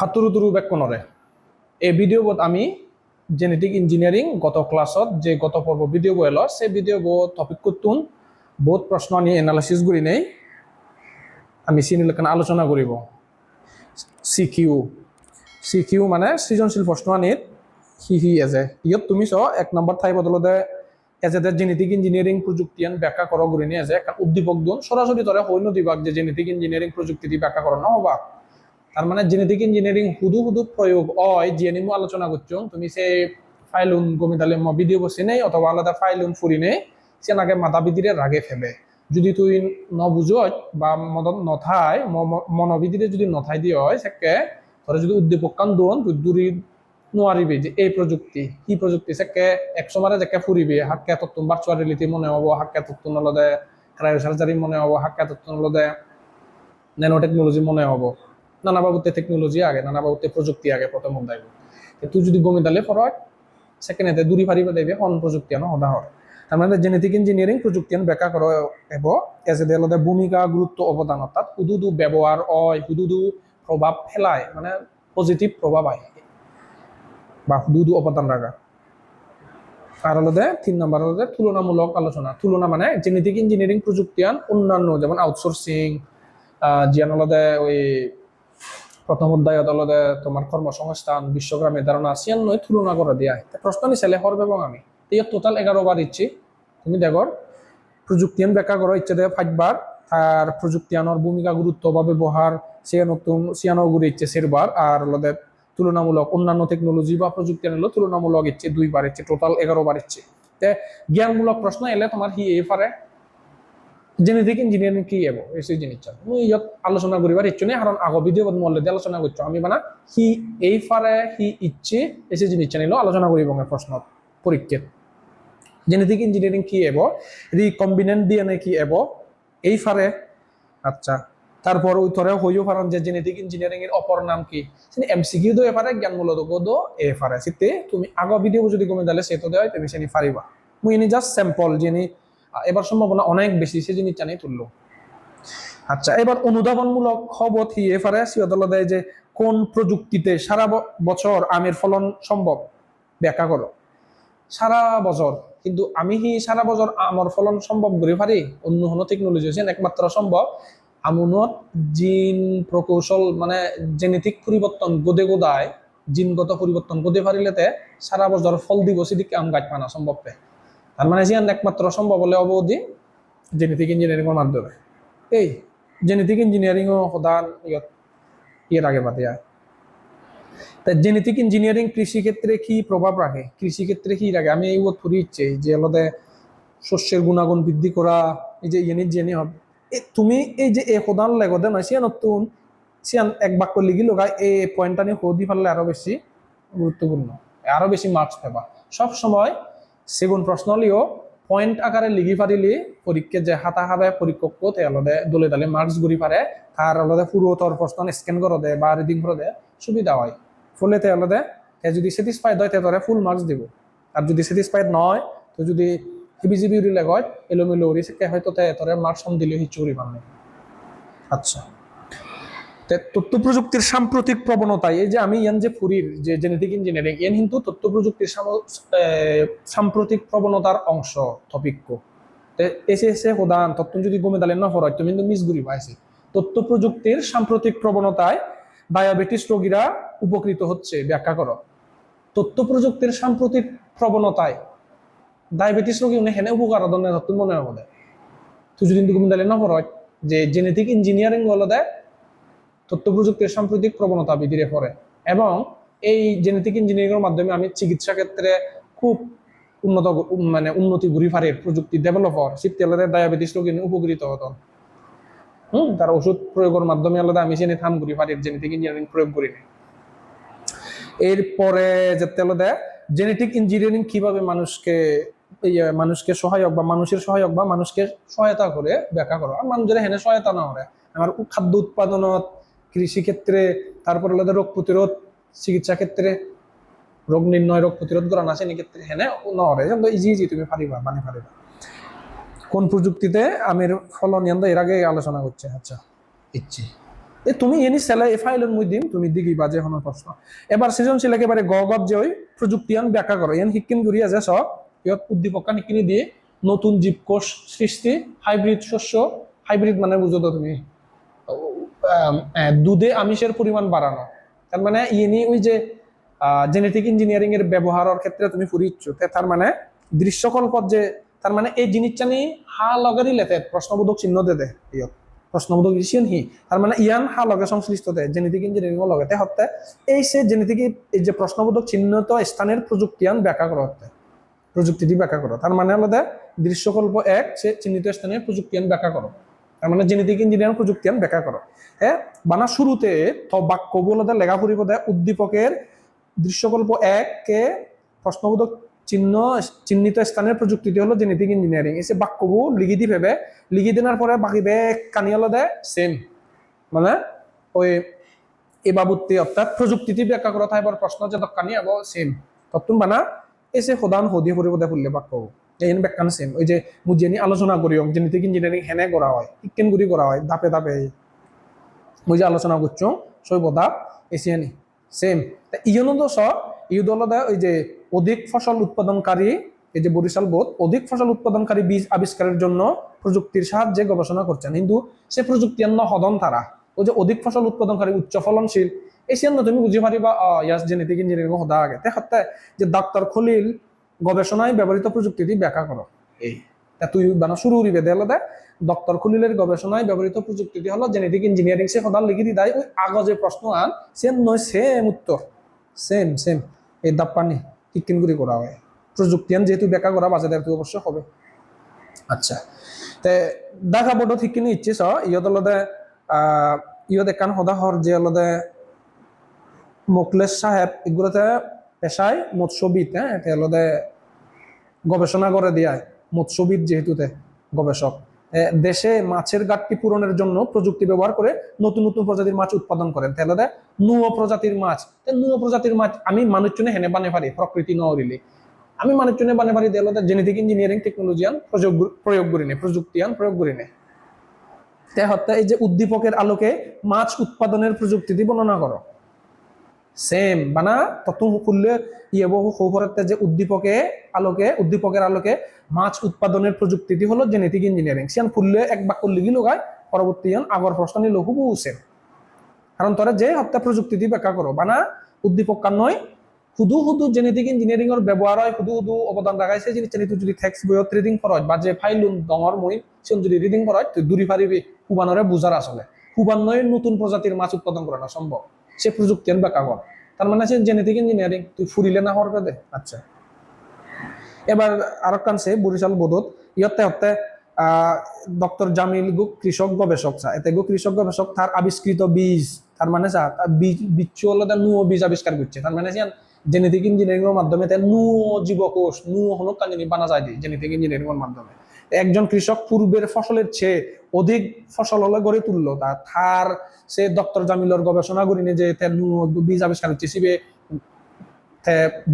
ফাতুরু তুরু bake নরে এই video বোধ আমি জেনেটিক ইঞ্জিনিয়ারিং গত ক্লাছত যে গত পর্ব ভিডিও বইল সেই ভিডিও বোধ টপিক করতুন বহুত প্রশ্ন নিয়ে এনালাইসিস করি নেই। আমি চিনিলেখান আলোচনা করিব? সিকিউ সিকিউ মানে সৃজনশীল প্ৰশ্ন আনিত সি সি এজে ইয়াত তুমি চ, এক নম্বৰ ঠাই বদলতে এজ এ জেনেটিক ইঞ্জিনিয়ারিং প্রযুক্তিয়ান ব্যাখ্যা করো গুরিনি এজে একটা উদ্দীপক দুন, সরাসরি তরে হইন দিবাক যে জেনেটিক ইঞ্জিনিয়ারিং প্রযুক্তি দি ব্যাখ্যা করো না হবা তার মানে জেনেটিক ইঞ্জিনিয়ারিং হুদু হুদু প্রয়োগ হয় যিনি মু আলোচনা করছ। তুমি সে ফাইলুন গমিতালে ভিডিও বসে নেই, অথবা আলাদা ফাইলুন ফুরি নেই, সে নাগে মাথা বিদিরে রাগে ফেবে যদি তুই নবুঝত বা মদত নথাই মনোবিদিরে যদি নথাই দিয়ে হয় সেকে ধরে যদি উদ্দীপক কান দোন, তুই দূরি নোৱাৰিবি যে এই প্ৰযুক্তি কি প্ৰযুক্তি চাকে একশো মাৰে জেকে ফুৰিবি হাক্কে তত্তুন ভাৰ্চুৱেল ৰিয়েলিটি মনে হ'ব, হাক্কে তত্তুন নলদে ক্ৰায়ো চাৰ্জাৰী মনে হ'ব, হাক্কে তত্তুন নলদে নেনো টেকনোলজি মনে হ'ব। নানা বাবুতে টেকনোলজি আগে নানা বাবুতে প্ৰযুক্তি আগে প্ৰথম সদায় তুই যদি গমিতালে ফরক সেকেন্ডে দূরি ফারিব দেবে অন প্রযুক্তি আনো সদা হয় মানে জেনেটিক ইঞ্জিনিয়ারিং প্রযুক্তি ব্যাখ্যা করো এব, এজ এ দেলতে ভূমিকা, গুরুত্ব, অবদান অর্থাৎ হুদুদু ব্যবহার, অয়, হুদুদু প্রভাব ফেলায় মানে পজিটিভ প্রভাব আয়। বা হুদুদু অবদান রাখা। আর হলদে তিন নম্বর হলদে তুলনামূলক আলোচনা। তুলনা মানে জেনেটিক ইঞ্জিনিয়ারিং প্রযুক্তিয়ান অন্যান্য, যেমন আউটসোর্সিং জিয়ান হলদে ওই প্রথম অধ্যায়ত হলদে তোমার কর্মসংস্থান বিশ্বগ্রামের ধারণা সিয়ান নয় তুলনা করে দিয়া প্রশ্ন নিচালে হরবে এবং আমি। এই টোটাল এগারো বার ইচ্ছি তুমি দেখো প্রযুক্তিয়ান ব্যাখ্যা করো ইচ্ছে দেয় ফাইবার তার প্রযুক্তিয়ানোর ভূমিকা, গুরুত্ব বা ব্যবহার সিয়া নতুন সিয়ানো গুড়ি ইচ্ছে সেরবার। আর হলদে তুলনামূলক অন্যান্য টেকনোলজি বা প্রযুক্তি আনলো তুলনামূলক ইচ্ছে দুইবার ইচ্ছে টোটাল এগারো বার ইচ্ছে। জ্ঞানমূলক প্রশ্ন এলে তোমার হি এই পারে। জেনেটিক ইঞ্জিনিয়ারিং কি এবো? এই জিনিস মই ইয়াত আলোচনা করিবার ইচ্ছে নেই কারণ আগৰ ভিডিও মল্লে আলোচনা করছ আমি মানে হি এই পারে হি ইচ্ছে, এই সেই জিনিস নিলো আলোচনা করিব প্রশ্ন পরীক্ষাত জেনেটিক ইঞ্জিনিয়ারিং কি এবো? রিকম্বিনেন্ট ডিএনএ কি এবো? এই পারে আচ্ছা। তারপর উত্তরে হইও পারেন যে জেনেটিক ইঞ্জিনিয়ারিং এর অপর নাম কি? এমসিকিউ দো এপারে জ্ঞানমূলক দো এ পারে সিতে তুমি আগৰ ভিডিও যদি কমে দিলে সেতো দেয় তুমি সেনি পারিবা মুই এনে জাস্ট স্যাম্পল যিনি এবার সম্ভাবনা অনেক বেশি, সে জিনিস জানি তুললো আচ্ছা এবার অনুধাবনমূলক খবর কি? এফারে সিওদল দেয় যে কোন প্রযুক্তিতে সারা বছর আমের ফলন সম্ভব? ব্যাখ্যা করো। সারা বছর। কিন্তু আমি কি সারা বছর আমার ফলন সম্ভব করে? পারি অন্য কোনো টেকনোলজি আছে, একমাত্র সম্ভব। আমুনত জিন প্রকৌশল মানে জেনেটিক পরিবর্তন গোদে গোদায়, জিনগত পরিবর্তন গোদে পারিলেতে সারা বছর ফল দিব, সেদিকে আম গাছ পানা সম্ভব পে তার মানে জিয়ান একমাত্র সম্ভব হলে অবধি জেনেটিক ইঞ্জিনিয়ারিংয়ের মাধ্যমে। এই জেনেটিক ইঞ্জিনিয়ারিংও সদান ইয়ত ইয়ের আগে বাদে আয় তা জেনেটিক ইঞ্জিনিয়ারিং কৃষিক্ষেত্রে কি প্রভাব রাখে? কৃষিক্ষেত্রে কি রাখে? আমি এই বোধ করি ইচ্ছে যে আলাদা শস্যের গুণাগুণ বৃদ্ধি করা, এই যে ইয়েনির জেনে হবে। তুমি এই যে এ সদান লেগদে নয় সিয়া নতুন সিয়ান এক বাক্য লিখি লগাই এই পয়েন্টটা নিয়ে সদি ফেললে আরও বেশি গুরুত্বপূর্ণ, আরও বেশি মার্কস পাবা। সব সময় সেগুন প্রশ্ন লিও পয়েন্ট আকারে লিখি পারিলি পরীক্ষা যে হাতা হাতে পরীক্ষক তে আলাদা দলে দলে মার্কস ঘুরি পারে তার আলাদা পুরো তোর প্রশ্ন স্ক্যান করে দে বা রিডিং করে দে সুবিধা হয়। ফলে তে আলাদা এ যদি স্যাটিসফাইড হয়, তে তোরে ফুল মার্কস দিব। আর যদি স্যাটিসফাইড নয় তো যদি হিবিজিবি উড়িলে হয় এলোমেলো উড়ি সেকে হয়তো তে তোরে মার্কস দিলে হিচু উড়ি পারবে আচ্ছা। তে তথ্য প্রযুক্তির সাম্প্রতিক প্রবণতায়, এই যে আমি ইয়ান যে ফুরির যে জেনেটিক ইঞ্জিনিয়ারিং ইয়ান কিন্তু তথ্য প্রযুক্তির সাম্প্রতিক প্রবণতার অংশ টপিক এসে এসে প্রধান তথ্য যদি গমে দালেন না ফরাই তুমি কিন্তু মিস ঘুরি পাইছি তথ্য প্রযুক্তির সাম্প্রতিক প্রবণতায় ডায়াবেটিস রোগীরা উপকৃত হচ্ছে, ব্যাখ্যা করো। তথ্য প্রযুক্তির সাম্প্রতিক প্রবণতায় ডায়াবেটিস রোগী উনি হেনে উপকার ধরনের মনে হবে তুই যদি গমে দালেন না ফরাই যে জেনেটিক ইঞ্জিনিয়ারিং হলো দেয় তথ্য প্রযুক্তির সাম্প্রতিক প্রবণতা বৃদ্ধিরে পড়ে। এবং এই জেনেটিক ইঞ্জিনিয়ারিংয়ের মাধ্যমে আমি চিকিৎসা ক্ষেত্রে খুব উন্নত মানে উন্নতি ঘুরি ফারের প্রযুক্তি ডেভেলপার শীতকালে ডায়াবেটিস রোগী উপকৃত হতো হুম তার ওষুধ প্রয়োগের মাধ্যমে আলাদা আমি সেনে থাম ঘুরি ফারের জেনেটিক ইঞ্জিনিয়ারিং প্রয়োগ করি এরপরে যেতে জেনেটিক ইঞ্জিনিয়ারিং কীভাবে মানুষকে ইয়ে, মানুষকে সহায়ক বা মানুষের সহায়ক বা মানুষকে সহায়তা করে ব্যাখ্যা করো। আর মানুষের হেনে সহায়তা না করে। আমার খাদ্য উৎপাদনত কৃষি ক্ষেত্রে তারপর আলাদা রোগ প্রতিরোধ চিকিৎসা ক্ষেত্রে রোগ নির্ণয় রোগ প্রতিরোধ করা না সেই ক্ষেত্রে হেনে নরে যেমন ইজি ইজি তুমি পারিবা মানে পারিবা কোন প্রযুক্তিতে আমের ফলন ইয়ান্দা এর আগে আলোচনা করছে? আচ্ছা। ইচ্ছি। এ তুমি এনি সেলে এ ফাইলের মধ্যে দিম তুমি দিগি বাজে হন প্রশ্ন। এবার সৃজনশীল একেবারে গগত যে ওই প্রযুক্তিয়ান ব্যাখ্যা করো। ইয়ান শিক্ষিন ঘুরি আছে সব ইয়ত উদ্দীপকা নিকিনি দিয়ে নতুন জীবকোষ সৃষ্টি হাইব্রিড শস্য হাইব্রিড মানে বুঝো তো তুমি। আম, দুধে আমিষের পরিমাণ বাড়ানো। তার মানে ইনি ওই যে জেনেটিক ইঞ্জিনিয়ারিং এর ব্যবহারের ক্ষেত্রে তুমি ফুরিচ্ছ তার মানে দৃশ্যকল্পত যে, তার মানে এই জিনিসটা নি হা লগেরই লেতে, প্রশ্নবোধক চিহ্ন দে দে প্রশ্নবোধক দিছিয়েন হি, তার মানে ইয়ান হা লগে সংশ্লিষ্ট দে জেনেটিক ইঞ্জিনিয়ারিং লগতে হতে এই সে জেনেটিক এই যে প্রশ্নবোধক চিহ্নিত স্থানের প্রযুক্তিয়ান ব্যাখ্যা করা হতে প্রযুক্তিটি ব্যাখ্যা করো। তার মানে হলো দৃশ্যকল্প এক সে চিহ্নিত স্থানে প্রযুক্তিয়ান ব্যাখ্যা করো। মানে জেনেটিক ইঞ্জিনিয়ারিং প্রযুক্তিয়ান ব্যাখ্যা করো হ্যাঁ বানা শুরুতে তো বাক্য বলতে লেখা ফুরিব দেয় উদ্দীপকের দৃশ্যকল্প এক কে প্রশ্নবোধক চিহ্ন, চিহ্নিত স্থানের প্রযুক্তিটি হলো জেনেটিক ইঞ্জিনিয়ারিং এসে বাক্যবু লিখি দি ভেবে লিখি দিনার পরে বাকি বেগ কানি হলো দেয় সেম মানে ওই এই বাবুতি অর্থাৎ প্রযুক্তিটি ব্যাখ্যা করা থাকবার প্রশ্ন যে দক্কানি আবো সেম তত্তুন বানা এসে সদান সদি ফুরিব দেয় ফুললে বাক্য এই ব্যাখ্যান সেম ওই যে মুজিয়ানি আলোচনা করি জেনেটিক ইঞ্জিনিয়ারিং হেনে করা হয় ইকেন গুড়ি করা হয়, ধাপে ধাপে। মই যে আলোচনা করছ শৈব ধাপ এসিয়ানি সেম ইয়নো দোষ ইউ দলদা ওই যে অধিক ফসল উৎপাদনকারী, এই যে বরিশাল বোধ, অধিক ফসল উৎপাদনকারী বীজ আবিষ্কারের জন্য প্রযুক্তির সাহায্যে গবেষণা করছেন। কিন্তু সে প্রযুক্তি অন্য হদন তারা ওই যে অধিক ফসল উৎপাদনকারী উচ্চ ফলনশীল এসিয়ান তুমি বুঝি পারিবা ইয়াস জেনেটিক ইঞ্জিনিয়ারিং হদা আগে। তে যে ডাক্তার খলিল গবেষণায় ব্যবহৃত প্রযুক্তিটি ব্যাখ্যা করো। এই। তা তুই বানা শুরু উড়িবে দেয়ালে দে ডক্টর খলিলের গবেষণায় ব্যবহৃত প্রযুক্তিটি হলো জেনেটিক ইঞ্জিনিয়ারিং সে সদাল লিখি দি দেয় ওই আগজে প্রশ্ন আন সেম নয় সেম উত্তর। সেম সেম এই দাপ্পানি কিকিন করে করা হয়। প্রযুক্তিয়ান যেহেতু ব্যাখ্যা করা বাজে দেয় অবশ্য হবে। আচ্ছা। তে দেখা বড় ঠিক কিনে ইচ্ছে স ইয়ত আহ ইয়ত একান সদা হর যে অলদে মোকলেশ সাহেব এগুলোতে পেশায় মৎস্যবিদ হ্যাঁ? অলদে গবেষণা করে দিয়ায় মৎস্যবিদ যেহেতুতে গবেষক। দেশে মাছের ঘাটতি পূরণের জন্য প্রযুক্তি ব্যবহার করে নতুন নতুন প্রজাতির মাছ উৎপাদন করেন। তাহলে নুয় প্রজাতির মাছ নুয় প্রজাতির মাছ আমি মানুষজনে হেনে বানে পারি, প্রকৃতি নরিলে আমি মানুষজনে বানে পারি দেয়ালে জেনেটিক ইঞ্জিনিয়ারিং টেকনোলজিয়ান প্রযোগ প্রয়োগ করি নে, প্রযুক্তিয়ান প্রয়োগ করি নে। তে হত্যা এই যে উদ্দীপকের আলোকে মাছ উৎপাদনের প্রযুক্তিটি বর্ণনা করো। সেম বানা তত খুললে বহু সৌভরতে যে উদ্দীপকে আলোকে, উদ্দীপকের আলোকে মাছ উৎপাদনের প্রযুক্তিটি হলো জেনেটিক ইঞ্জিনিয়ারিং সিয়ান ফুললে এক বাক্য লিগি লগায় পরবর্তী আগর প্রশ্ন নিল হুবু সেম কারণ তোরা যে হত্যা প্রযুক্তিটি ব্যাখ্যা করো বানা উদ্দীপক কান নয় শুধু শুধু জেনেটিক ইঞ্জিনিয়ারিং এর ব্যবহার হয় শুধু শুধু অবদান রাখাইছে জিনিস চেনিটো যদি টেক্সট বইত রিডিং করয় বা যে ফাইল ডঙর মই সিয়ন যদি রিডিং করয় তুই দূরি পারিবি হুবানরে বুঝার আসলে। হুবান নয় নতুন প্রজাতির মাছ উৎপাদন করা সম্ভব। সে প্রযুক্তি আন ব্যাখ্যা কর তার মানে সে জেনেটিক ইঞ্জিনিয়ারিং তুই ফুরিলে না হওয়ার দে আচ্ছা। এবার আর কানছে বরিশাল বোধত ইয়তে হতে ডক্টর জামিল গু কৃষক গবেষক চা এতে গু কৃষক গবেষক তার আবিষ্কৃত বীজ তার মানে চা তার বীজ বীজ আলাদা নুয় বীজ আবিষ্কার করছে। তার মানে জেনেটিক ইঞ্জিনিয়ারিং এর মাধ্যমে নুয় জীবকোষ নুয় হলো কাঞ্জনি বানা যায় জেনেটিক ইঞ্জিনিয়ারিং এর মাধ্যমে। একজন কৃষক পূর্বের ফসলের চেয়ে অধিক ফসল হলে গড়ে তুললো। তা তার সে ডক্টর জামিলর গবেষণা করি যে বীজ আবিষ্কার করছে সিবে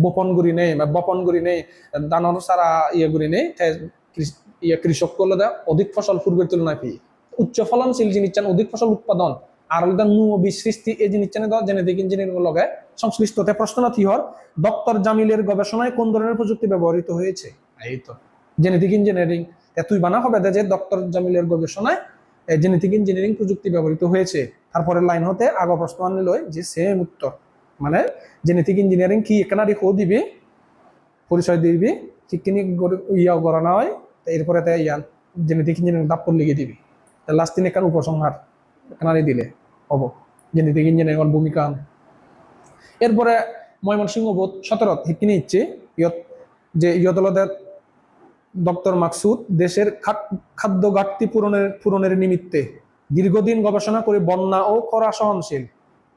বপন করি নেই বা বপন করি নেই, দানর সারা ইয়ে করি নেই ইয়ে কৃষক করলে অধিক ফসল পূর্বের তুলনায় পি উচ্চ ফলনশীল জিনিস চান অধিক ফসল উৎপাদন, আর হলে নু সৃষ্টি এই জিনিস চানে জেনেটিক ইঞ্জিনিয়ারিং লগে সংশ্লিষ্ট তে প্রশ্ন না হর ডক্টর জামিলের গবেষণায় কোন ধরনের প্রযুক্তি ব্যবহৃত হয়েছে? এই তো জেনেটিক ইঞ্জিনিয়ারিং তুই বানা হবে যে ডক্টর জামিলের গবেষণায় জেনেটিক ইঞ্জিনিয়ারিং প্রযুক্তি ব্যবহৃত হয়েছে। তারপরে লাইন হতে আগ প্রশ্ন আনল যে সেম উত্তর। মানে জেনেটিক ইঞ্জিনিয়ারিং কি একানারি হো দিবি? পরিচয় দিবি? ঠিক কিনি ইয়া গড়ানো হয়? এরপরে তে ইয়ান জেনেটিক ইঞ্জিনিয়ারিং দাপ্পর লিখে দিবি? লাস্ট দিন একান উপসংহার একানারি দিলে, হব। জেনেটিক ইঞ্জিনিয়ারিং ভূমিকা এরপরে ময়মনসিংহ বোধ সতেরত শিকিনি ইচ্ছে? ইয়ত, যে ইয়তলদের ডক্টর মাকসুদ দেশের খাদ- খাদ্য ঘাটতি পূরণের পূরণের নিমিত্তে দীর্ঘদিন গবেষণা করে বন্যা ও খরা সহনশীল,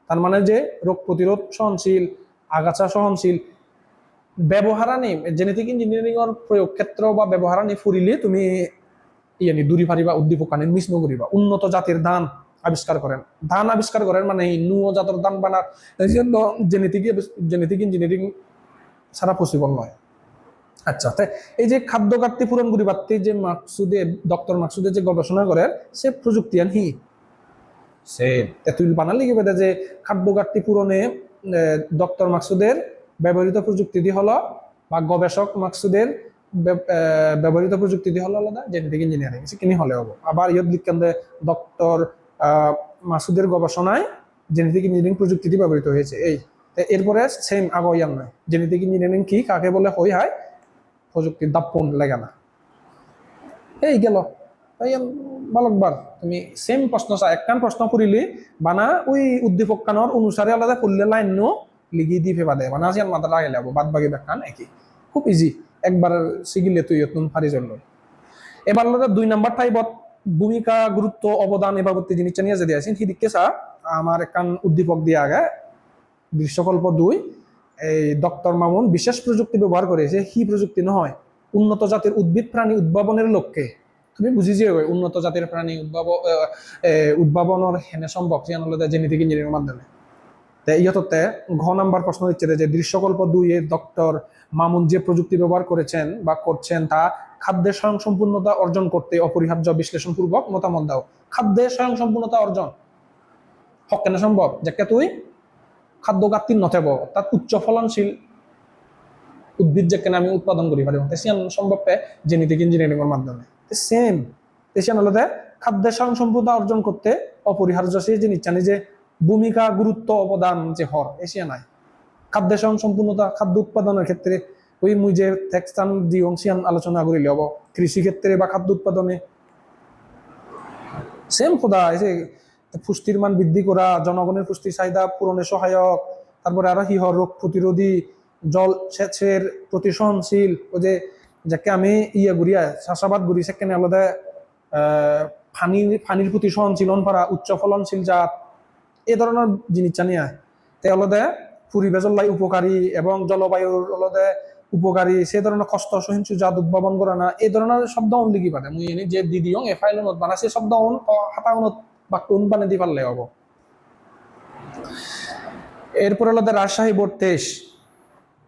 তার মানে যে রোগ প্রতিরোধ সহনশীল, আগাছা সহনশীল, ব্যবহারানি জেনেটিক ইঞ্জিনিয়ারিং এর প্রয়োগ, ক্ষেত্র বা ব্যবহারানি ফুরিলে তুমি ইয়ানি দূরি ফারিবা উদ্দীপক আনি মিস নকরিবা উন্নত জাতির ধান আবিষ্কার করেন। ধান আবিষ্কার করেন মানে নুয় জাতের ধান বানার জেনেটিক জেনেটিক ইঞ্জিনিয়ারিং ছাড়া পসিবল নয়। আচ্ছা তাই এই যে খাদ্য ঘাটতি পূরণ করিবার তে যে মাকসুদে ডক্টর মাকসুদে যে গবেষণা করে সে প্রযুক্তি আন হি? সে তুই বানালি কি বেদে যে খাদ্য ঘাটতি পূরণে ডক্টর মাকসুদের ব্যবহৃত প্রযুক্তি দিয়ে হলো বা গবেষক মাকসুদের ব্যবহৃত প্রযুক্তি দিয়ে হলো আলাদা জেনেটিক ইঞ্জিনিয়ারিং কিনি হলে হব। আবার ইয়ত লিখকেন ডক্টর মাসুদের গবেষণায় জেনেটিক ইঞ্জিনিয়ারিং প্রযুক্তি দিয়ে ব্যবহৃত হয়েছে। এই এরপরে সেম আগো ইয়ার নয়। জেনেটিক ইঞ্জিনিয়ারিং কি কাকে বলে হই হয় প্রযুক্তির দাপ্পন লেগে না। এই গেল। বালকবার তুমি সেম প্রশ্ন চা একখান প্রশ্ন করিলি বানা ওই উদ্দীপক কানৰ অনুসারে আলাদা করলে লাইন লিগি দি ফেবা দে, বানা আসিয়ান মাথা লাগাই লাব, বাদ বাকি ব্যাখ্যান একই খুব ইজি একবার শিখিলে তুই নতুন ফারি জন্য এবার আলাদা দুই নাম্বার টাইপত ভূমিকা গুরুত্ব অবদান এ বাবদ জিনিসটা নিয়ে যদি আছেন সিদিককে চা আমার একখান উদ্দীপক দিয়ে আগে, দৃশ্যকল্প দুই এই ডক্টর মামুন বিশেষ প্রযুক্তি ব্যবহার করেছে হি প্রযুক্তি নহয়, উন্নত জাতের উদ্ভিদ প্রাণী উদ্ভাবনের লক্ষ্যে। তুমি বুঝি যে উন্নত জাতের প্রাণী উদ্ভাব উদ্ভাবনের হেনে সম্ভব সিয়ান হলো জেনেটিক ইঞ্জিনিয়ারিং মাধ্যমে। তে ইয়ততে ঘ নাম্বার প্রশ্ন দিচ্ছে যে দৃশ্যকল্প দুই এ ডক্টর মামুন যে প্রযুক্তি ব্যবহার করেছেন বা করছেন, তা খাদ্যের স্বয়ংসম্পূর্ণতা অর্জন করতে অপরিহার্য বিশ্লেষণপূর্বক মতামত দাও। খাদ্যের স্বয়ংসম্পূর্ণতা অর্জন হক কেন সম্ভব যাকে তুই খাদ্য ঘাটতি নথেব অর্থাৎ উচ্চ ফলনশীল উদ্ভিদ যে কেন আমি উৎপাদন করি পারি তেসিয়ান সম্ভব জেনেটিক ইঞ্জিনিয়ারিং এর মাধ্যমে। সেম তেসিয়ান হলতে খাদ্যের স্বয়ংসম্পূর্ণতা অর্জন করতে অপরিহার্য সেই জিনিস জানি যে ভূমিকা গুরুত্ব অবদান যে হর এশিয়া নাই। খাদ্যের স্বয়ংসম্পূর্ণতা খাদ্য উৎপাদনের ক্ষেত্রে ওই মুই যে টেক্সটান দি অংশিয়ান আলোচনা করিলে হব, কৃষি ক্ষেত্রে বা খাদ্য উৎপাদনে। সেম খোদা যে পুষ্টির মান বৃদ্ধি করা জনগণের পুষ্টির চাহিদা পূরণে সহায়ক তারপরে আরও হয় রোগ প্রতিরোধী জল সেচের প্রতি সহনশীল ও যে যাকে আমি ইয়ে ঘুরিয়া চাষাবাদ ঘুরি সেখানে আলাদা আহ, পানির পানির প্রতি সহনশীল পারা উচ্চ ফলনশীল জাত এই ধরনের জিনিস জানিয়া তে আলাদা পরিবেশের লাই উপকারী এবং জলবায়ুর আলাদা উপকারী সে ধরনের কষ্ট সহিংসু জাত উদ্ভাবন করা না এই ধরনের শব্দ লিখি পারে মুই এনে যে দিদি এ ফাইলত বানা সে শব্দ অন অনত বাক্য বানে দি পারলে হব? এরপর আলাদা রাজশাহী বোর্ড তেইশ।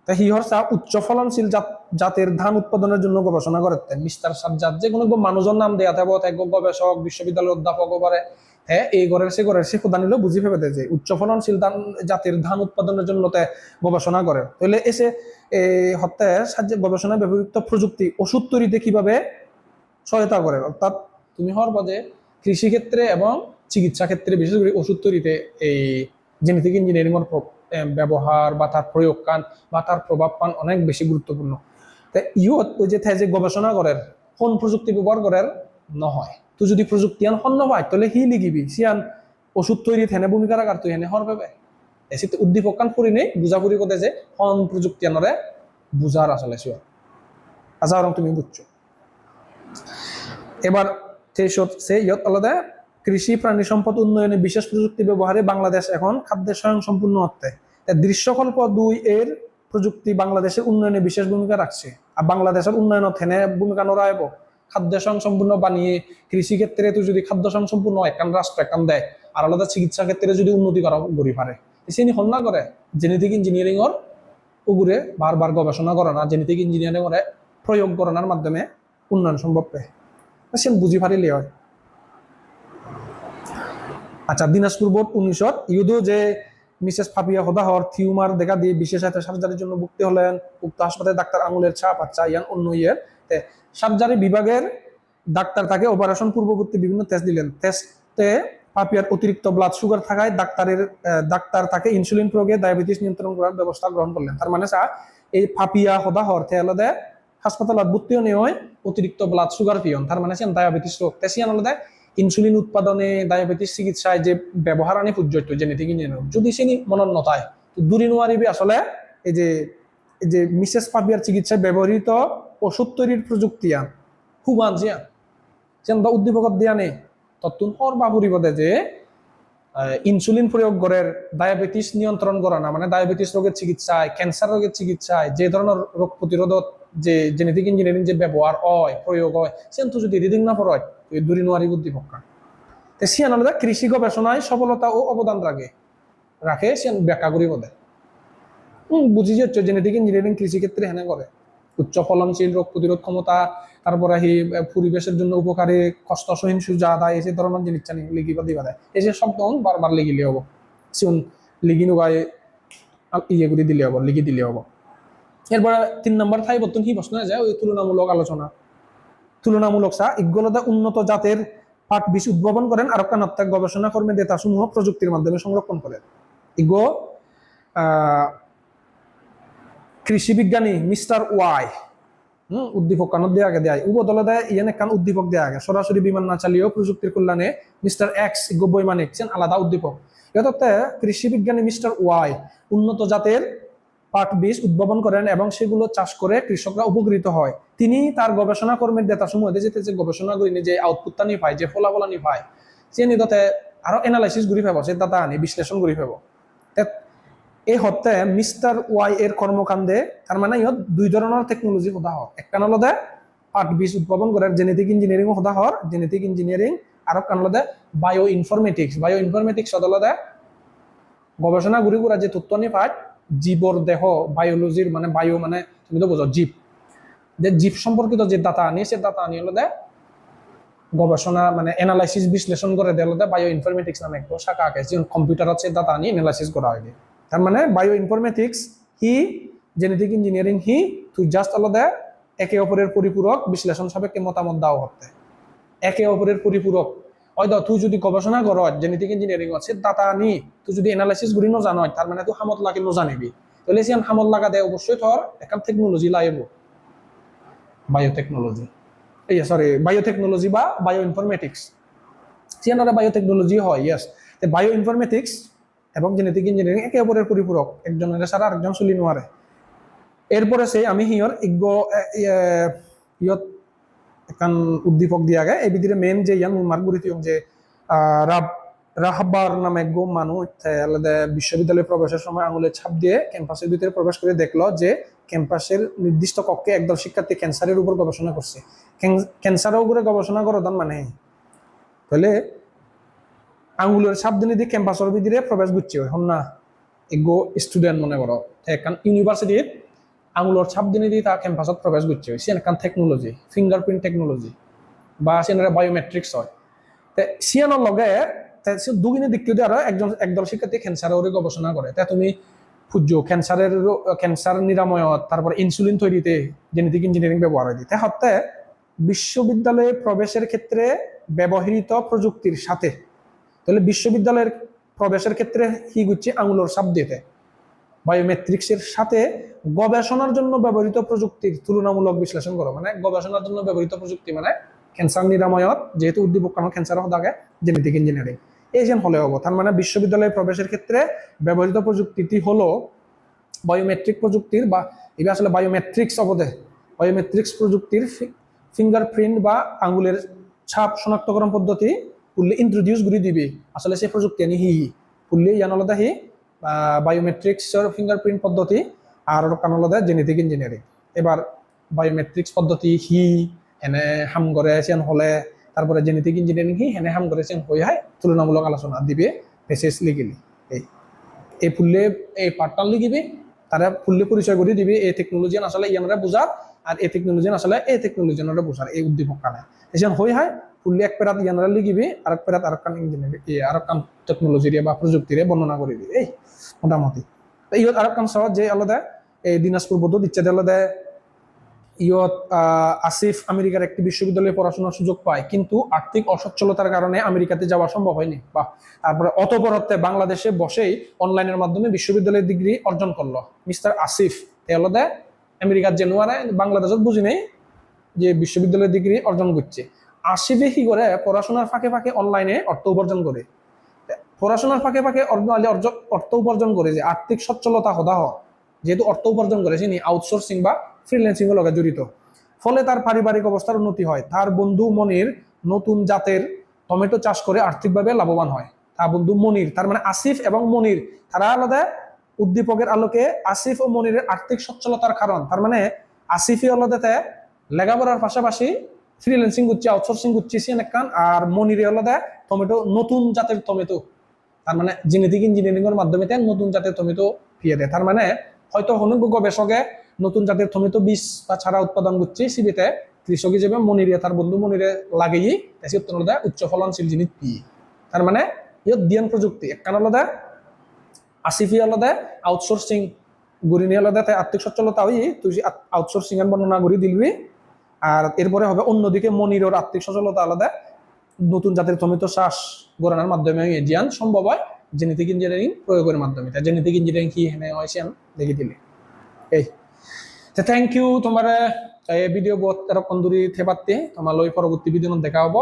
তা হিহর উচ্চ ফলনশীল জাত, জাতের ধান উৎপাদনের জন্য গবেষণা করতেন মিস্টার সাজ্জাদ, যে কোনো মানুষের নাম দেয়া থাকব এক গবেষক, বিশ্ববিদ্যালয়ের অধ্যাপক পারে হ্যাঁ এই ঘরের সে ঘরের সে খোদা নিলেও বুঝি ফেবে যে উচ্চ ফলনশীল ধান, জাতের ধান উৎপাদনের জন্য তে গবেষণা করে। তাহলে এসে হত্যায় সাহায্যে গবেষণায় ব্যবহৃত প্রযুক্তি ওষুধ তৈরিতে কীভাবে সহায়তা করে? অর্থাৎ তুমি হওয়ার বাদে কৃষি ক্ষেত্রে এবং চিকিৎসা ক্ষেত্রে, বিশেষ করে ওষুধ তৈরিতে এই জেনেটিক ইঞ্জিনিয়ারিং ব্যবহার বা তার প্রয়োগ কান বা তার প্রভাব পান অনেক বেশি গুরুত্বপূর্ণ। তা ইয়ত ওই যে যে গবেষণা করেন কোন প্রযুক্তি ব্যবহার করেন নহয়। তুই যদি প্রযুক্তি আন হন নয় তাহলে হি লিখিবি। সিয়ান ওষুধ তৈরি থেনে ভূমিকা রাখার তুই হেনে হর পাবে এসিতে উদ্দীপক কান ফুরি নেই বুঝাফুরি করতে যে হন প্রযুক্তি আনরে বুঝার আসলে শিওর আচ্ছা তুমি বুঝছ এবার তেইশত সে ইয়ত আলাদা কৃষি, প্রাণী সম্পদ উন্নয়নে বিশেষ প্রযুক্তি ব্যবহারে বাংলাদেশ এখন খাদ্যের স্বয়ং সম্পূর্ণ হতে দৃশ্যকল্প দুই এর প্রযুক্তি বাংলাদেশের উন্নয়নে বিশেষ ভূমিকা রাখছে। আর বাংলাদেশের উন্নয়ন থেনে ভূমিকা নড়াইব খাদ্য স্বয়ং সম্পূর্ণ বানিয়ে কৃষি ক্ষেত্রে তো যদি খাদ্য স্বয়ং সম্পূর্ণ একান রাষ্ট্র একান দেয়। আর আলাদা চিকিৎসা ক্ষেত্রে যদি উন্নতি করা গড়ি পারে সেনি হন না করে? জেনেটিক ইঞ্জিনিয়ারিং ওর উগুরে বারবার গবেষণা করে না জেনেটিক ইঞ্জিনিয়ারিং ওরে প্রয়োগ করানোর মাধ্যমে উন্নয়ন সম্ভব পায় সে বুঝি পারিলে হয়। আচ্ছা দিনাজপুর বোর্ড উনিশত ইউদো যে মিসেস ফাপিয়া হদা হওয়ার টিউমার দেখা দিয়ে বিশেষ সার্জারির জন্য ভুক্তি হলেন, উক্ত হাসপাতালে ডাক্তার আঙুলের ছাপ আচ্ছা ইয়ান অন্য ইয়ের। সার্জারি বিভাগের ডাক্তার তাকে অপারেশন পূর্ববর্তী বিভিন্ন টেস্ট দিলেন। টেস্টে পাপিয়ার অতিরিক্ত ব্লাড সুগার থাকায় ডাক্তারের ডাক্তার তাকে ইনসুলিন প্রয়োগে ডায়াবেটিস নিয়ন্ত্রণ করার ব্যবস্থা গ্রহণ করলেন। তার মানে চা এই ফাপিয়া হদা হওয়ার তে আলাদা হাসপাতালত ভর্তি নিয়ে অতিরিক্ত ব্লাড সুগার পিয়ন। তার মানে ডায়াবেটিস রোগ। তেসিয়ান আলাদা ইনসুলিন উৎপাদনে ডায়াবেটিস চিকিৎসায় যে ব্যবহার আনি প্রযোজ্য জেনেটিক ইঞ্জিনিয়ার যদি চিনি মনত নথায় তো দূরি নোৱাৰিবি আসলে এই যে এই যে মিসেস পাপিয়ার চিকিৎসায় ব্যবহৃত ওষুধ তৈরির প্রযুক্তি আন। হুবান জিয়া, যেন বা উদ্দীপকত দিয়া নেই তত্তুন হর বা পরিবদে যে ইনসুলিন প্রয়োগ করে ডায়াবেটিস নিয়ন্ত্রণ করা না মানে ডায়াবেটিস রোগের চিকিৎসায়, ক্যান্সার রোগের চিকিৎসায়, যে ধরনের রোগ প্রতিরোধক যে জেনেটিক ইঞ্জিনিয়ারিং যে ব্যবহার হয় প্রয়োগ হয় সেন তো যদি রিডিং না পড়য় তুই দূরি নোয়ারি উদ্দীপকা তে সিয়ান আলাদা কৃষি গবেষণায় সফলতা ও অবদান রাখে রাখে সিয়ান ব্যাখ্যা করি বোধে বুঝি যাচ্ছ জেনেটিক ইঞ্জিনিয়ারিং কৃষি ক্ষেত্রে হেনে করে উচ্চ ফলনশীল রোগ প্রতিরোধ ক্ষমতা তারপরে আহ, পরিবেশের জন্য উপকারী কষ্ট সহিংসু যা দায় এই ধরনের জিনিস চানি লিখিবা দিবা দেয় এই যে শব্দ বারবার লিখিলে হব। সিউন লিখি নুগাই ইয়ে করে দিলে হব লিখি দিলে হব। এরপরে তিন নম্বর থাই বর্তন কি প্রশ্ন যায় ওই তুলনামূলক আলোচনা। তুলনামূলক চা ইজ্ঞলতা উন্নত জাতের পাট বীজ উদ্ভাবন করেন আর কানাত্মক গবেষণা কর্মে ডেটা সমূহ প্রযুক্তির মাধ্যমে সংরক্ষণ করেন ইগো কৃষি বিজ্ঞানী মিস্টার ওয়াই, হুম, উদ্দীপক কানত দেওয়া আগে, দেয় উব দলে দেয়, ইয়ান কান উদ্দীপক দেওয়া আগে। সরাসরি বিমান না চালিয়েও প্রযুক্তির কল্যাণে মিস্টার এক্স ইগো বৈমানিক আলাদা উদ্দীপক। এটাতে কৃষি বিজ্ঞানী মিস্টার ওয়াই, উন্নত জাতের পাট বীজ উদ্ভাবন করেন এবং সেগুলো চাষ করে কৃষকরা উপকৃত হয়। তিনি তার গবেষণা কর্মের ডেটা সমূহ যেতে যে গবেষণা করি যে আউটপুটটা নি পায় যে ফলাফল নি পায় সে নিদতে আরও এনালাইসিস ঘুরি ফেব সে ডাটা আনি, বিশ্লেষণ ঘুরি ফেব এই হতে মিস্টার ওয়াই এর কর্মকাণ্ডে তার মানে ইহত দুই ধরনের টেকনোলজি সোধা হয় এক কান হলদে পাট বীজ উদ্ভাবন করার জেনেটিক ইঞ্জিনিয়ারিং সোধা হর জেনেটিক ইঞ্জিনিয়ারিং আর কান হলদে বায়ো ইনফরমেটিক্স বায়ো ইনফরমেটিক্স হলদে গবেষণা ঘুরি ঘুরা যে তথ্য নি পায় জীবর দেহ বায়োলজির মানে বায়ো মানে তুমি তো বোঝো জীব যে জীব সম্পর্কিত যে ডাটা আনি সে ডাটা আনি হলো দে গবেষণা মানে এনালাইসিস বিশ্লেষণ করে দেওয়া হলো বায়ো ইনফরমেটিক্স নামে একটা শাখা আঁকে যে কম্পিউটার আছে ডাটা আনি এনালাইসিস করা হয় দিয়ে। তার মানে বায়ো ইনফরমেটিক্স হি জেনেটিক ইঞ্জিনিয়ারিং হি তুই জাস্ট হলো দে একে অপরের পরিপূরক বিশ্লেষণ সাপেক্ষে মতামত দাও হতে একে অপরের পরিপূরক হয়তো তুই যদি গবেষণা কর জেনেটিক ইঞ্জিনিয়ারিং আছে ডাটা আনি তুই যদি এনালাইসিস গুলি নজানো তার মানে তুই হামত লাগে নজানিবি। তাহলে সিয়ান হামত লাগা দেয় অবশ্যই তোর একটা টেকনোলজি লাইব বায়োটেকনোলজি এই সরি বায়োটেকনোলজি বা বায়ো ইনফরমেটিক্স সিয়ানরা বায়োটেকনোলজি হয় ইয়েস বায়ো ইনফরমেটিক্স এবং জেনেটিক ইঞ্জিনিয়ারিং একে অপরের পরিপূরক একজনের সারা আরেকজন চলি নোয়ারে এরপরে সে আমি হিয়র ইজ্ঞ ইয়ত একান উদ্দীপক দিয়া গে এই ভিতরে মেন যে ইয়ান মার্ক গুরিত যে রাব রাহাবার নামে এক গো মানুষ আলাদা বিশ্ববিদ্যালয়ে প্রবেশের সময় আঙুলে ছাপ দিয়ে ক্যাম্পাসের ভিতরে প্রবেশ করে দেখল যে ক্যাম্পাসের নির্দিষ্ট কক্ষে একদল শিক্ষার্থী ক্যান্সারের উপর গবেষণা করছে ক্যান- ক্যান্সারের উপরে গবেষণা করো তার মানে তাহলে আঙুলের ছাপ দিনে দিয়ে ক্যাম্পাসের ভিতরে প্রবেশ করছে হন না এগো স্টুডেন্ট মনে করো এখন ইউনিভার্সিটির আঙুলের ছাপ দিনে দিয়ে তা ক্যাম্পাসত প্রবেশ করছে। সেন এখন টেকনোলজি ফিঙ্গারপ্রিন্ট টেকনোলজি বা সেনারা বায়োমেট্রিক্স হয়। তে সিয়ানোর লগে দুদিনে দিক দিয়ে আরও একজন, একদল শিক্ষার্থী ক্যান্সারের গবেষণা করে। তা তুমি খুঁজ ক্যান্সারের ক্যান্সার নিরাময়ত, তারপর ইনসুলিন তৈরিতে জেনেটিক ইঞ্জিনিয়ারিং ব্যবহার হয়। তে হতে বিশ্ববিদ্যালয়ে প্রবেশের ক্ষেত্রে ব্যবহৃত প্রযুক্তির সাথে, তাহলে বিশ্ববিদ্যালয়ের প্রবেশের ক্ষেত্রে কি গুচ্ছে আঙুলের সাপ দিতে। বায়োমেট্রিক্সের সাথে গবেষণার জন্য ব্যবহৃত প্রযুক্তির তুলনামূলক বিশ্লেষণ করো। মানে গবেষণার জন্য ব্যবহৃত প্রযুক্তি মানে ক্যান্সার নিরাময়ত, যেহেতু উদ্দীপক কারণ ক্যান্সার থাকে জেনেটিক ইঞ্জিনিয়ারিং এই যেন হলে তার মানে বিশ্ববিদ্যালয়ে প্রবেশের ক্ষেত্রে ব্যবহৃত প্রযুক্তিটি হলো বায়োমেট্রিক প্রযুক্তির বা এটা আসলে বায়োমেট্রিক্স অবদে বায়োমেট্রিক্স প্রযুক্তির ফিঙ্গারপ্রিন্ট বা আঙ্গুলের ছাপ শনাক্তকরণ পদ্ধতি পুল্লে ইন্ট্রোডিউস করে দিবি। আসলে সেই প্রযুক্তি আনি হি পুল্লে ইয়ানলদা হি। বায়োমেট্রিক্সর ফিঙ্গারপ্রিন্ট পদ্ধতি আর কানলদা জেনেটিক ইঞ্জিনিয়ারিং এবার বায়োমেট্রিক্স পদ্ধতি হি হেনে হাম করে চেন হলে, তারপরে জেনেটিক ইঞ্জিনিয়ারিং হি হেনে হাম করে চেন হয়ে হয়, তুলনামূলক আলোচনা দিবে পেসেজ লিগিলি এই এই ফুললে এই পার্টটা লিখিবি, তারা ফুললে পরিচয় করে দিবি, এই টেকনোলজি আসলে ইয়ানরা বুঝার, আর এই টেকনোলজি আসলে এই টেকনোলজি বুঝার, এই উদ্দীপক কানে। এসন হই হয় ফুললে এক পেরাত ইয়ানরা লিখিবি আর এক পেরাত আর কান ইঞ্জিনিয়ারিং আর কান টেকনোলজিরে বা প্রযুক্তিরে বর্ণনা করে দিবি এই, মোটামুটি। তো ইয়ত আর কান সহজ যে আলাদা এই দিনাজপুর বৌদ্ধ ইচ্ছা আলাদা ইয়ত আসিফ আমেরিকার একটি বিশ্ববিদ্যালয়ে পড়াশোনার সুযোগ পায়, কিন্তু আর্থিক অসচ্ছলতার কারণে আমেরিকাতে যাওয়া সম্ভব হয়নি। বা তারপরে অতপরত্বে বাংলাদেশে বসেই অনলাইনের মাধ্যমে বিশ্ববিদ্যালয়ের ডিগ্রি অর্জন করল মিস্টার আসিফ এলদে আমেরিকার জেনুয়ারে বাংলাদেশত বুঝি নেই যে বিশ্ববিদ্যালয়ের ডিগ্রি অর্জন করছে আসিফে কি করে পড়াশোনার ফাঁকে ফাঁকে অনলাইনে অর্থ উপার্জন করে। পড়াশোনার ফাঁকে ফাঁকে অর্থ উপার্জন করে যে আর্থিক সচ্ছলতা হদা হয় যেহেতু অর্থ উপার্জন করে তিনি আউটসোর্সিং বা ফ্রিল্যান্সিং এর লগে জড়িত। ফলে তার পারিবারিক অবস্থার উন্নতি হয়। তার বন্ধু মনির নতুন জাতের টমেটো চাষ করে আর্থিকভাবে লাভবান হয়। তার বন্ধু মনির, তার মানে আসিফ এবং মনির, তারা আলাদা উদ্দীপকের আলোকে আসিফ ও মনিরের আর্থিক সচ্ছলতার কারণ। তার মানে আসিফি আলাদাতে লেখাপড়ার পাশাপাশি ফ্রিল্যান্সিং করছে আউটসোর্সিং করছে সিয়ান আর মনিরে আলাদা টমেটো নতুন জাতের টমেটো তার মানে জেনেটিক ইঞ্জিনিয়ারিং এর মাধ্যমে নতুন জাতের টমেটো ফিয়ে দেয়। তার মানে হয়তো হনুক গবেষকে নতুন জাতের টমেটো বীজ বা ছাড়া উৎপাদন করছে সিবিতে কৃষক হিসেবে মনিরে, তার বন্ধু মনিরে লাগেই তাই উত্তর হলো উচ্চ ফলনশীল জিনিস পি। তার মানে ইয়ত দিয়ান প্রযুক্তি একখান আলাদা আসিফি আলাদা আউটসোর্সিং গুড়ি নিয়ে আলাদা তাই আর্থিক সচ্ছলতা হই তুই আউটসোর্সিং এর বর্ণনা করি দিলবি আর এরপরে হবে অন্যদিকে মনিরর আর্থিক সচলতা আলাদা। নতুন জাতের টমেটো শ্বাস গড়ানোর মাধ্যমে এই জ্ঞান সম্ভব হয় জেনেটিক ইঞ্জিনিয়ারিং প্রয়োগের মাধ্যমে। তাই জেনেটিক ইঞ্জিনিয়ারিং কি হেনে হয়েছে দেখে দিলে। এই। তো থ্যাংক ইউ তোমার এই ভিডিও বহুত এরকম দূরি থেপাতে তোমার ওই পরবর্তী ভিডিও দেখা হব।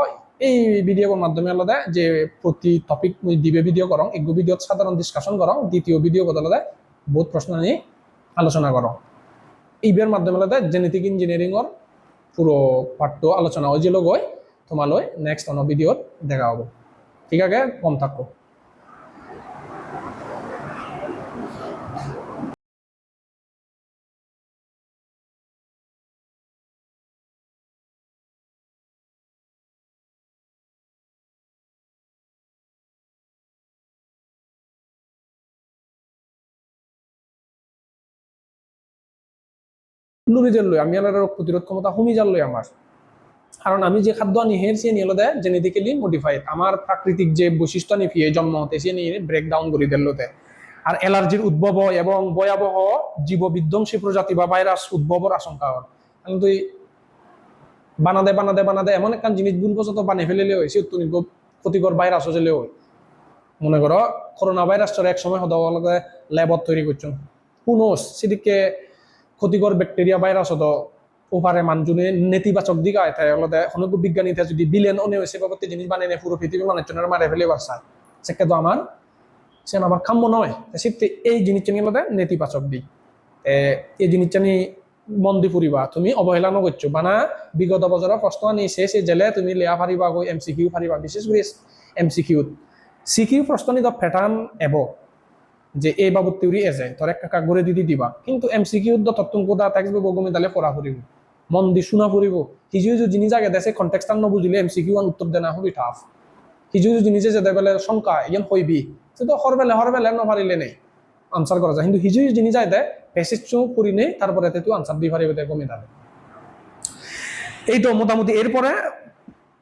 এই ভিডিওর মাধ্যমে আলাদা যে প্রতি টপিক দিবে ভিডিও করং এগো ভিডিও সাধারণ ডিসকাশন করং, দ্বিতীয় ভিডিও বদলাদা বহুত প্রশ্ন নিয়ে আলোচনা করং। এইবার মাধ্যমে আলাদা জেনেটিক ইঞ্জিনিয়ারিং পুরো পাঠ্য আলোচনা হয় তোমালৈ নেক্সট অন্য ভিডিওত দেখা হ'ব। ঠিক আছে? কম থাকো। লুরি জেল আমি আর রোগ প্রতিরোধ ক্ষমতা কমি যাল আমার। কারণ আমি যে খাদ্য আনি, হের সে নিয়ে দেয় জেনেটিক্যালি মডিফাইড আমার প্রাকৃতিক যে বৈশিষ্ট্য আনি, ফিয়ে জন্ম হতে সে নিয়ে ব্রেক ডাউন করে দিল্লোতে আর অ্যালার্জির উদ্ভব হয় এবং ভয়াবহ জীব বিধ্বংসী প্রজাতি বা ভাইরাস উদ্ভবর আশঙ্কা হয় কারণ তুই বানাদে বানাদে বানাদে এমন একটা জিনিস ভুলবশত বানিয়ে ফেলেলে হয়েছে তুমি ক্ষতিকর ভাইরাস হয়েছিল মনে করো করোনা ভাইরাসটার এক সময় হতে ল্যাবত তৈরি করছেন পুনস সেদিকে ক্ষতিকর ব্যাকটেরিয়া ভাইরাস হতো ওপারে মানুষজনে নেতিবাচক দিক আয় তাই হলো অনেক বিজ্ঞানী তা যদি বিলেন অনে হয়েছে বাবদ জিনিস বানিয়ে নেয় পুরো পৃথিবীর মানুষজনের মারে ফেলে বাসা সেটা তো আমার সে আমার কাম্য নয় সেটি এই জিনিসটা নিয়ে হলো নেতিবাচক দিক এই জিনিসটা নিয়ে মন দি ফুরিবা তুমি অবহেলা নকরছো বানা, বিগত বছৰৰ প্ৰশ্ন আনি শেষ জেলে তুমি লেয়া ফাৰিবা গৈ এম চি কিউ ফাৰিবা। বিশেষ কৰি এম চি কিউত চি কিউ প্ৰশ্ন নি প্যাটার্ন এব। যে এই বাবদ তিউরি এসে তোর একটা কাগরে দিদি দিবা, কিন্তু এম সি কিউ তত্তুন কোদা বই বগমি তালে পড়া ফুরিব মন দি শুনা ফুরিব কিছু কিছু জিনিস আগে দেশে কন্টেক্সটার নবুঝিলে এম সি কিউ উত্তর দেনা হবি টাফ কিছু কিছু জিনিসে যেতে বেলে শঙ্কা ইয়ান হইবি। সেটা হরবেলে হরবেলে নপারিলে নেই। আনসার করা যায়। কিন্তু কিছু কিছু জিনিস আয় দেয় প্যাসেজ চৌ করি নেই তারপরে তুই আনসার দিয়ে পারিবে তাই কমে যাবে এই তো মোটামুটি এরপরে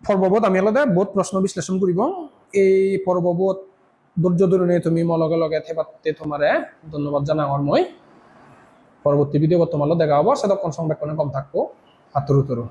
পর্ববত আমি আলাদা বহুত প্রশ্ন বিশ্লেষণ করিব এই পর্ববত নিয়ে তুমি মলগে লগে থেপাতে তোমাৰে ধন্যবাদ জানা মই। পরবর্তী ভিডিও তোমালো দেখা হ'ব। সেদক্ষণ সংৰক্ষণে কম থাকব। তৰো